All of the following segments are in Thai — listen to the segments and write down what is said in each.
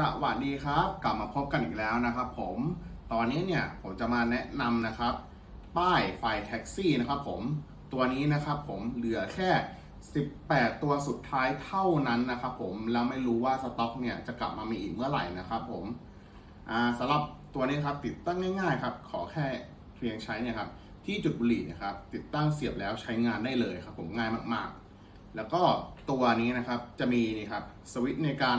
สวัสดีครับ กลับมาพบกันอีกแล้วนะครับผมตอนนี้เนี่ยผมจะมาแนะนำนะครับ ป้ายไฟแท็กซี่นะครับผมตัวนี้นะครับผมเหลือแค่ 18 ตัวสุดท้ายเท่านั้นนะครับผมแล้วไม่รู้ว่าสต็อกเนี่ยจะกลับมามีอีกเมื่อไหร่นะครับผมสำหรับตัวนี้ครับติดตั้งง่ายๆครับขอแค่เพียงใช้เนี่ยครับที่จุดบุหรี่นะครับติดตั้งเสียบแล้วใช้งานได้เลยครับผมง่ายมากๆ แล้วก็ตัวนี้นะครับจะมีนี่ครับสวิตช์ในการ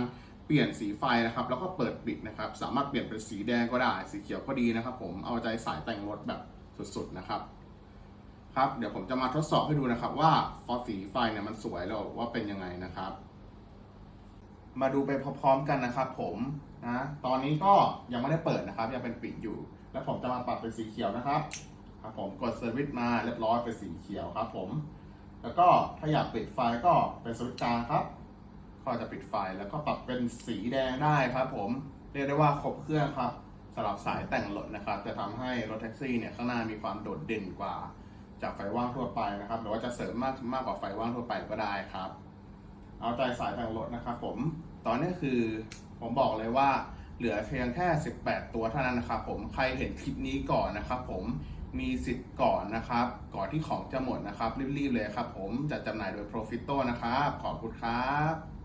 เปลี่ยนสีไฟนะครับ แล้วก็เปิดปิดนะครับ สามารถเปลี่ยนเป็นสีแดงก็ได้ สีเขียวก็ดีนะครับ ผมเอาใจสายแต่งรถแบบสุดๆนะครับ ครับเดี๋ยวผมจะมาทดสอบให้ดูนะครับ ว่าฟอสีไฟเนี่ยมันสวยแล้วว่าเป็นยังไงนะครับ มาดูไปพร้อมๆกันนะครับ ผมนะตอนนี้ก็ยังไม่ได้เปิดนะครับ ยังเป็นปิดอยู่ แล้วผมจะมาปรับเป็นสีเขียวนะครับครับผมกดสวิตช์มาเรียบร้อยเป็นสีเขียวครับ ผม แล้วก็ถ้าอยากปิดไฟก็เป็นสวิตช์กลางครับ ก็จะปิดไฟแล้วก็ปรับเป็นสีแดงได้ครับผมเรียกได้ว่าครบเครื่องครับสำหรับสายแต่งรถนะครับ จะทำให้รถแท็กซี่เนี่ยข้างหน้ามีความโดดเด่นกว่า จากไฟว่างทั่วไปนะครับหรือว่าจะเสริมมากมากกว่าไฟว่างทั่วไปก็ได้ครับ เอาใจสายแต่งรถนะครับผมตอนนี้คือผมบอกเลยว่าเหลือเพียงแค่ 18 ตัวเท่านั้นนะครับผมใครเห็นคลิปนี้ก่อนนะครับผมมีสิทธิ์ก่อนนะครับ ก่อนที่ของจะหมดนะครับ รีบๆเลยครับผมจัดจำหน่ายโดย Profito นะครับ ขอบคุณครับ